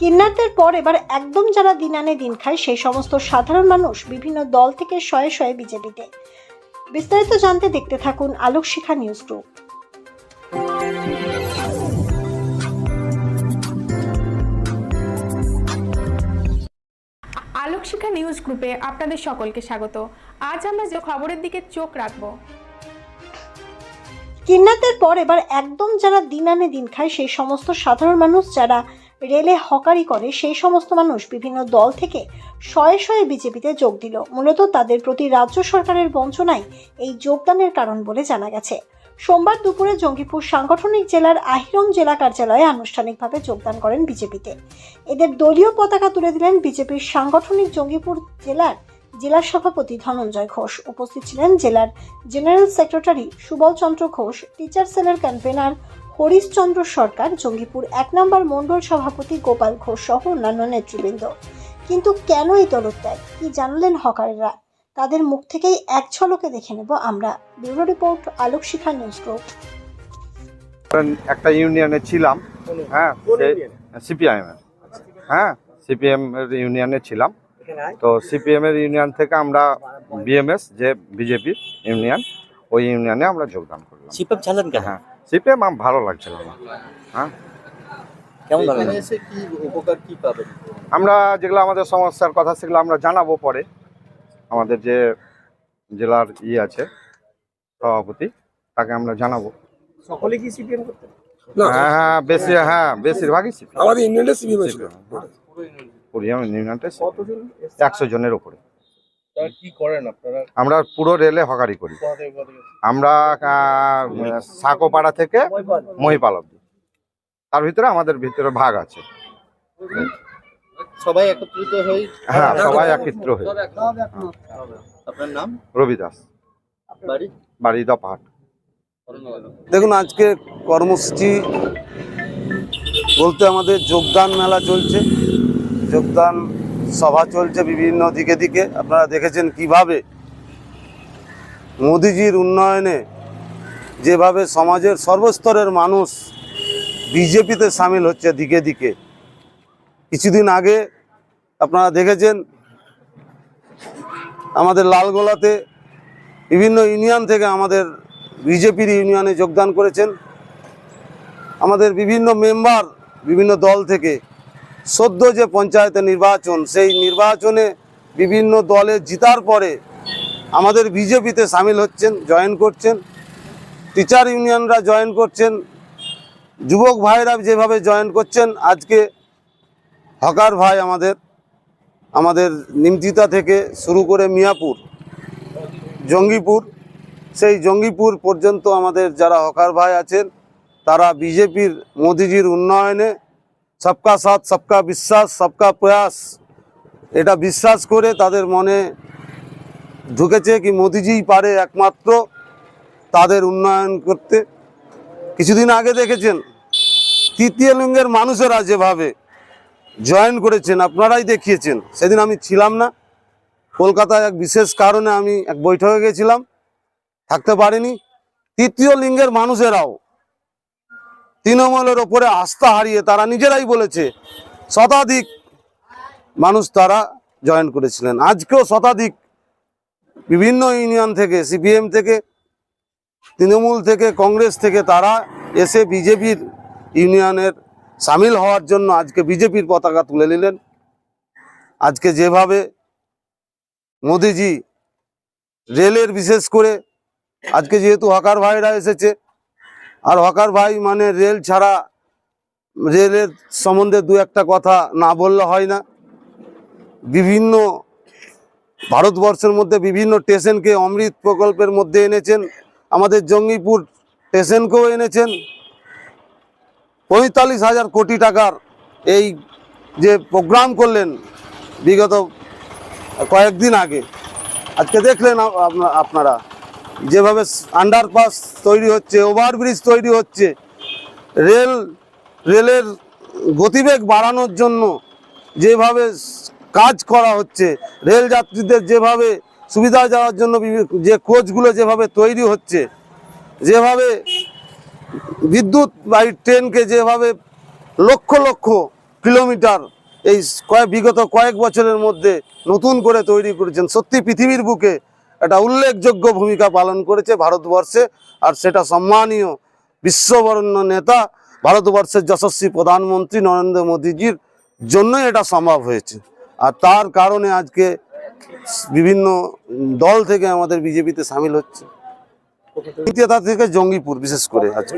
কিন্নারদের পর এবার একদম যারা দিন আনে দিন খায় সেই সমস্ত সাধারণ মানুষ বিভিন্ন দল থেকে শয়ে শয়ে বিজেপিতে। বিস্তারিত জানতে দেখতে থাকুন আলোক শিখা নিউজ গ্রুপ। আলোক শিক্ষা নিউজ গ্রুপে আপনাদের সকলকে স্বাগত। আজ আমরা যে খবরের দিকে চোখ রাখব। কিন্নারদের পর এবার একদম যারা দিন আনে দিন খায় সেই সমস্ত সাধারণ মানুষ যারা রেলে হকারি করে সেই সমস্ত মানুষ বিভিন্ন দল থেকে শয়ে শয়ে বিজেপিতে যোগ দিল। মূলত তাদের প্রতি রাজ্য সরকারের বঞ্চনাই এই যোগদানের কারণ বলে জানা গেছে। সোমবার দুপুরে জঙ্গিপুর সাংগঠনিক জেলার আহিরম জেলা কার্যালয়ে আনুষ্ঠানিকভাবে যোগদান করেন বিজেপিতে। এদের দলীয় পতাকা তুলে দিলেন বিজেপির সাংগঠনিক জঙ্গিপুর জেলার জেলা সভাপতি ধনঞ্জয় ঘোষ। উপস্থিত ছিলেন জেলার general secretary Subal Chandra Ghosh, teacher সেলের কনভেনার হরিশচন্দ্র সরকার জঙ্গিপুর এক নম্বর মণ্ডল সভাপতি গোপাল ঘোষ সহ অন্যান্য নেতৃবৃন্দ। কিন্তু কেন এই দলত্যাগ কি জানলেন হকারেরা? তাদের মুখ থেকেই এক ঝলকে দেখে নেব আমরা। Bureau report Alok Shikha news group. একটা ইউনিয়নে ছিলাম। হ্যাঁ সিপিআইএম এর। হ্যাঁ সিপিএম এর ইউনিয়নে ছিলাম। তো সিপিএম এর ইউনিয়ন থেকে আমরা বিএমএস যে বিজেপি ইউনিয়ন ওই ইউনিয়নে আমরা যোগদান করলাম। ছাড়লেন কেন? হ্যাঁ। সিপিএম আমার ভালো লাগছিল না। হ্যাঁ? কেমন এসে কি উপকার কি পাবেন? আমরা যেগুলো আমাদের সমস্যার কথা সেগুলো আমরা জানাব পরে। আমাদের যে জেলার ই আছে সভাপতি তাকে আমরা জানাব। সকলে কি সিপিএম করতেন হ্যাঁ হ্যাঁ বেশি হ্যাঁ বেশিরভাগই সিপিএম। আমাদের ছিল পুরিয়াম ইউনিয়নটা একশো জনের উপরে। কি করেন আপনারা? আমরা পুরো রেলে হকারি করি? আমরা সাঁকোপাড়া থেকে মহিপাল অব্দি। তার ভিতরে আমাদের ভিতরে ভাগ আছে। সবাই একত্রিত হই? হ্যাঁ সবাই একত্র হয়ে আপনার নাম? রবি দাস বাড়ি? বাড়ি দপাহাট। দেখুন আজকে কর্মসূচি বলতে আমাদের যোগদান মেলা চলছে। যোগদান সভা চলছে বিভিন্ন দিকে দিকে। আপনারা দেখেছেন কীভাবে মোদিজির উন্নয়নে যেভাবে সমাজের সর্বস্তরের মানুষ বিজেপিতে সামিল হচ্ছে দিকে দিকে। কিছুদিন আগে আপনারা দেখেছেন আমাদের লালগোলাতে বিভিন্ন ইউনিয়ন থেকে আমাদের বিজেপির ইউনিয়নে যোগদান করেছেন। আমাদের বিভিন্ন মেম্বার বিভিন্ন দল থেকে সদ্য যে পঞ্চায়েতের নির্বাচন, সেই নির্বাচনে বিভিন্ন দলে জিতার পরে আমাদের বিজেপিতে সামিল হচ্ছেন, জয়েন করছেন। টিচার ইউনিয়নরা জয়েন করছেন। যুবক ভাইরা যেভাবে জয়েন করছেন, আজকে হকার ভাই আমাদের আমাদের নিমতিতা থেকে শুরু করে মিয়াপুর, জঙ্গিপুর, সেই জঙ্গিপুর পর্যন্ত আমাদের যারা হকার ভাই আছেন, তারা বিজেপির মোদিজির উন্নয়নে সবকা সাথ সবকা বিশ্বাস সবকা প্রয়াস এটা বিশ্বাস করে তাদের মনে ঢুকেছে কি মোদিজিই পারে একমাত্র তাদের উন্নয়ন করতে। কিছুদিন আগে দেখেছেন, তৃতীয় লিঙ্গের মানুষেরা যেভাবে জয়েন করেছেন, আপনারাই দেখিয়েছেন। সেদিন আমি ছিলাম না। কলকাতায় এক বিশেষ কারণে আমি এক বৈঠকে গেছিলাম, থাকতে পারিনি। তৃতীয় লিঙ্গের মানুষেরাও তৃণমূলের ওপরে আস্থা হারিয়ে তারা নিজেরাই বলেছে, শতাধিক মানুষ তারা জয়েন করেছিলেন। আজকেও শতাধিক বিভিন্ন ইউনিয়ন থেকে, সিপিএম থেকে, তৃণমূল থেকে, কংগ্রেস থেকে তারা এসে বিজেপির ইউনিয়নের সামিল হওয়ার জন্য আজকে বিজেপির পতাকা তুলে নিলেন। আজকে যেভাবে মোদিজি রেলের বিশেষ করে, আজকে যেহেতু হকার ভাইরা এসেছে আর হকার ভাই মানে রেল ছাড়া রেলের সম্বন্ধে দু একটা কথা না বললে হয় না। বিভিন্ন ভারতবর্ষের মধ্যে বিভিন্ন স্টেশনকে অমৃত প্রকল্পের মধ্যে এনেছেন। আমাদের জঙ্গিপুর স্টেশনকেও এনেছেন। পঁয়তাল্লিশ হাজার কোটি টাকার এই যে প্রোগ্রাম করলেন বিগত কয়েকদিন আগে। আজকে দেখলেন আপনারা। যেভাবে আন্ডারপাস তৈরি হচ্ছে ওভারব্রিজ তৈরি হচ্ছে রেল রেলের গতিবেগ বাড়ানোর জন্য যেভাবে কাজ করা হচ্ছে রেল যাত্রীদের যেভাবে সুবিধা যাওয়ার জন্য যে কোচগুলো যেভাবে তৈরি হচ্ছে, যেভাবে বিদ্যুৎ বাহী ট্রেনকে যেভাবে লক্ষ লক্ষ কিলোমিটার এই কয়েক, বিগত কয়েক বছরের মধ্যে নতুন করে তৈরি করেছেন, সত্যি পৃথিবীর বুকে একটা উল্লেখযোগ্য ভূমিকা পালন করেছে ভারতবর্ষে আর সেটা সম্মানীয় বিশ্ববরণ্য নেতা ভারতবর্ষের যশস্বী প্রধানমন্ত্রী নরেন্দ্র মোদীজির জন্যই এটা সম্ভব হয়েছে। আর তার কারণে আজকে বিভিন্ন দল থেকে আমাদের বিজেপিতে সামিল হচ্ছে। দ্বিতীয়তা থেকে জঙ্গিপুর বিশেষ করে আজকে।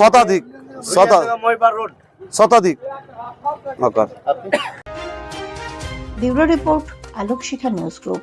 শতাধিক শতা শতাধিক bureau report Alok Shikha news group.